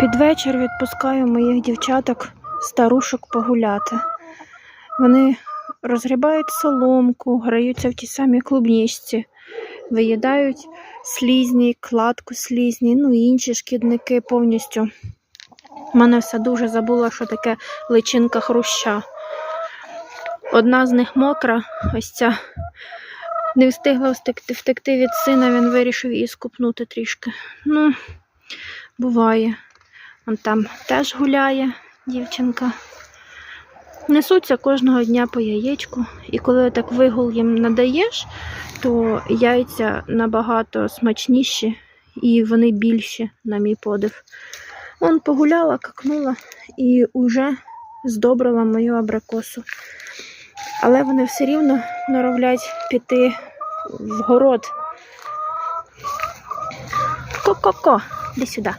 Під вечір відпускаю моїх дівчаток старушок погуляти. Вони розгрібають соломку, граються в тій самій клубнічці, виїдають слізні, кладку слізні, ну і інші шкідники повністю. У мене все дуже забула, що таке личинка хруща. Одна з них мокра, ось ця не встигла втекти, втекти від сина, він вирішив її скупнути трішки. Ну, буває. Он там теж гуляє дівчинка. Несуться кожного дня по яєчку. І коли так вигул їм надаєш, то яйця набагато смачніші і вони більші, на мій подив. Он погуляла, какнула і уже здобрила мою абрикосу. Але вони все рівно норовлять піти в город. Ко-ко-ко, іди сюди.